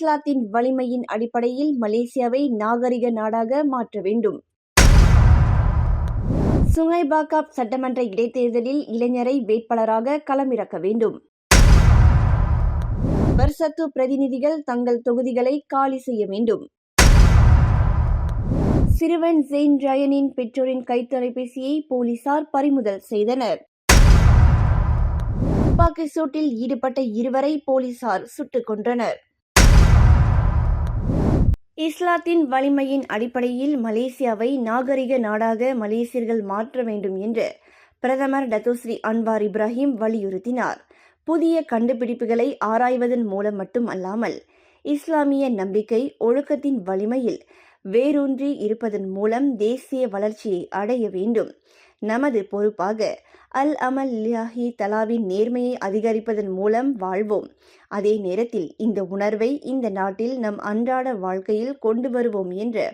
இஸ்லாத்தின் வலிமையின் அடிப்படையில் மலேசியாவை நாகரிக நாடாக மாற்ற வேண்டும். சுங்கைபாக்காப் சட்டமன்ற இடைத்தேர்தலில் இளைஞரை வேட்பாளராக களமிறக்க வேண்டும். வர்சத்து பிரதிநிதிகள் தங்கள் தொகுதிகளை காலி செய்ய வேண்டும். சிறுவன் ஜெயின் ரயனின் பெற்றோரின் கைத்தொலைபேசியை போலீசார் பறிமுதல் செய்தனர். துப்பாக்கி சூட்டில் ஈடுபட்ட இருவரை போலீசார் சுட்டுக் கொன்றனர். இஸ்லாத்தின் வலிமையின் அடிப்படையில் மலேசியாவை நாகரிக நாடாக மலேசியர்கள் மாற்ற வேண்டும் என்று பிரதமர் டத்தோஸ்ரீ அன்வார் இப்ராஹிம் வலியுறுத்தினார். புதிய கண்டுபிடிப்புகளை ஆராய்வதன் மூலம் மட்டும் அல்லாமல் இஸ்லாமிய நம்பிக்கை ஒழுக்கத்தின் வலிமையில் வேரூன்றி இருப்பதன் மூலம் தேசிய வளர்ச்சியை அடைய வேண்டும். நமது பொறுப்பாக. அல் அமல் லியாஹி தலாவின் நேர்மையை அதிகரிப்பதன் மூலம் வாழ்வோம். அதே நேரத்தில் இந்த உணர்வை இந்த நாட்டில் நம் அன்றாட வாழ்க்கையில் கொண்டு வருவோம் என்று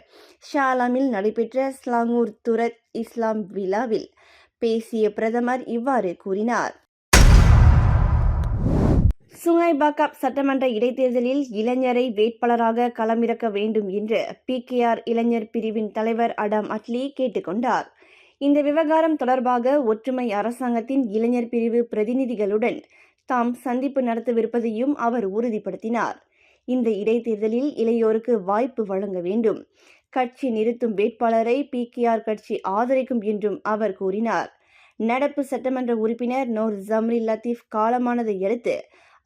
ஷாலாமில் நடைபெற்ற ஸ்லாங்கூர் துரத் இஸ்லாம் விழாவில் பேசிய பிரதமர் இவ்வாறு கூறினார். சுங்கைபாக்காப் சட்டமன்ற இடைத்தேர்தலில் இளைஞரை வேட்பாளராக களமிறக்க வேண்டும் என்று பிகேஆர் இளைஞர் பிரிவின் தலைவர் அடாம் அட்லி கேட்டுக்கொண்டார் இந்த விவகாரம் தொடர்பாக ஒற்றுமை அரசாங்கத்தின் இளைஞர் பிரிவு பிரதிநிதிகளுடன் தாம் சந்திப்பு நடத்தவிருப்பதையும் அவர் உறுதிப்படுத்தினார். இந்த இடைத்தேர்தலில் இளையோருக்கு வாய்ப்பு வழங்க வேண்டும். கட்சி நிறுத்தும் வேட்பாளரை பிகேஆர் கட்சி ஆதரிக்கும் என்றும் அவர் கூறினார். நடப்பு சட்டமன்ற உறுப்பினர் நோர் ஜம்ரி லத்தீப் காலமானதை அடுத்து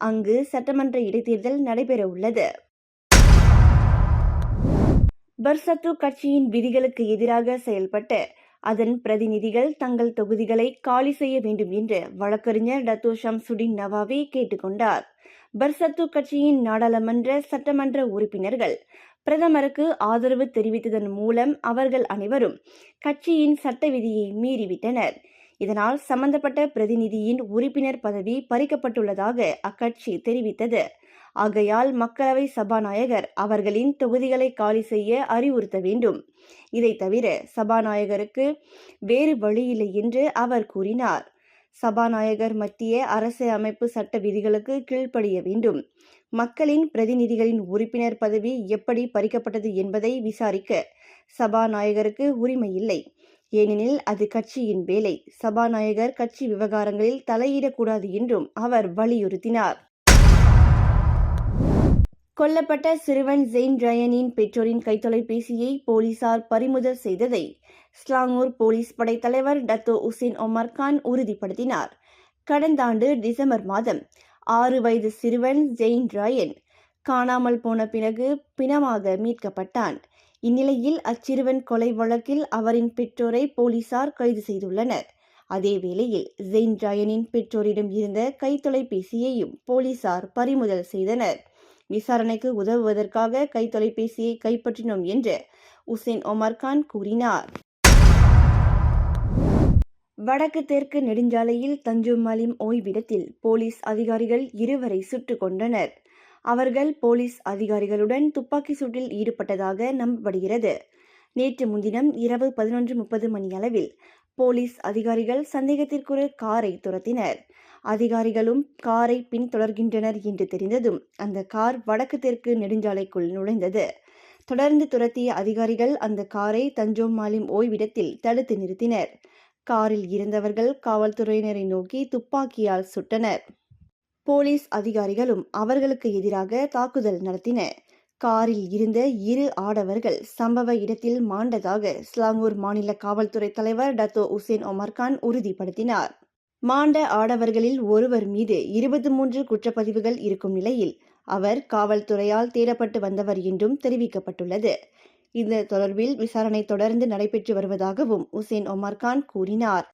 அங்கு சட்டமன்ற இடைத்தேர்தல் நடைபெற உள்ளது. பர்சத்து கட்சியின் விதிகளுக்கு எதிராக செயல்பட்டு அதன் பிரதிநிதிகள் தங்கள் தொகுதிகளை காலி செய்ய வேண்டும் என்று வழக்கறிஞர் டத்தோ ஷம்சுடின் நவாவி கேட்டுக்கொண்டார். பர்சத்து கட்சியின் நாடாளுமன்ற சட்டமன்ற உறுப்பினர்கள் பிரதமருக்கு ஆதரவு தெரிவித்ததன் மூலம் அவர்கள் அனைவரும் கட்சியின் சட்ட விதியை மீறிவிட்டனர். இதனால் சம்பந்தப்பட்ட பிரதிநிதியின் உறுப்பினர் பதவி பறிக்கப்பட்டுள்ளதாக அக்கட்சி தெரிவித்தது. ஆகையால் மக்களவை சபாநாயகர் அவர்களின் தொகுதிகளை காலி செய்ய அறிவுறுத்த வேண்டும். இதை தவிர சபாநாயகருக்கு வேறு வழியில்லை என்று அவர் கூறினார். சபாநாயகர் மத்திய அரசு அமைப்பு சட்ட விதிகளுக்கு கீழ்ப்படிய வேண்டும். மக்களின் பிரதிநிதிகளின் உறுப்பினர் பதவி எப்படி பறிக்கப்பட்டது என்பதை விசாரிக்க சபாநாயகருக்கு உரிமை இல்லை. ஏனெனில் அது கட்சியின் வேலை. சபாநாயகர் கட்சி விவகாரங்களில் தலையிடக்கூடாது என்றும் அவர் வலியுறுத்தினார். கொல்லப்பட்ட சிறுவன் ஜெயின் ரயனின் பெற்றோரின் கைத்தொலைபேசியை போலீசார் பறிமுதல் செய்ததை ஸ்லாங்கூர் போலீஸ் படைத்தலைவர் டத்தோ உசேன் ஒமர் கான் உறுதிப்படுத்தினார். கடந்த ஆண்டு டிசம்பர் மாதம் ஆறு வயது சிறுவன் ஜெயின் ராயன் காணாமல் போன பிறகு பிணமாக மீட்கப்பட்டான். இந்நிலையில் அச்சிறுவன் கொலை வழக்கில் அவரின் பெற்றோரை போலீசார் கைது செய்துள்ளனர். அதே வேளையில் ஜெயின் ராயனின் பெற்றோரிடம் இருந்த கைத்தொலைபேசியையும் போலீசார் பறிமுதல் செய்தனர். விசாரணைக்கு உதவுவதற்காக கைத்தொலைபேசியை கைப்பற்றினோம் என்று உசேன் ஒமர் கான் கூறினார். வடக்கு தெற்கு நெடுஞ்சாலையில் தஞ்சும் மலிம் ஓய்விடத்தில் போலீஸ் அதிகாரிகள் இருவரை சுட்டுக் கொண்டனர் அவர்கள் போலீஸ் அதிகாரிகளுடன் துப்பாக்கி சூட்டில் ஈடுபட்டதாக நம்பப்படுகிறது. நேற்று முன்தினம் இரவு பதினொன்று முப்பது மணி அளவில் போலீஸ் அதிகாரிகள் சந்தேகத்திற்குரிய காரை துரத்தினர். அதிகாரிகளும் காரை பின்தொடர்கின்றனர் என்று தெரிந்ததும் அந்த கார் வடக்கு தெற்கு நெடுஞ்சாலைக்குள் நுழைந்தது. தொடர்ந்து துரத்திய அதிகாரிகள் அந்த காரை தஞ்சோம் மாலிம் ஓய்விடத்தில் தடுத்து நிறுத்தினர். காரில் இருந்தவர்கள் காவல்துறையினரை நோக்கி துப்பாக்கியால் சுட்டனர். போலீஸ் அதிகாரிகளும் அவர்களுக்கு எதிராக தாக்குதல் நடத்தினர். காரில் இருந்த இரு ஆடவர்கள் சம்பவ இடத்தில் மாண்டதாக ஸ்லாங்கூர் மாநில காவல்துறை தலைவர் டத்தோ உசேன் ஒமர்கான் உறுதிப்படுத்தினார். மாண்ட ஆடவர்களில் ஒருவர் மீது இருபத்தி மூன்று குற்றப்பதிவுகள் இருக்கும் நிலையில் அவர் காவல்துறையால் தேடப்பட்டு வந்தவர் என்றும் தெரிவிக்கப்பட்டுள்ளது. இந்த தொடர்பில் விசாரணை தொடர்ந்து நடைபெற்று வருவதாகவும் உசேன் ஒமர்கான் கூறினார்.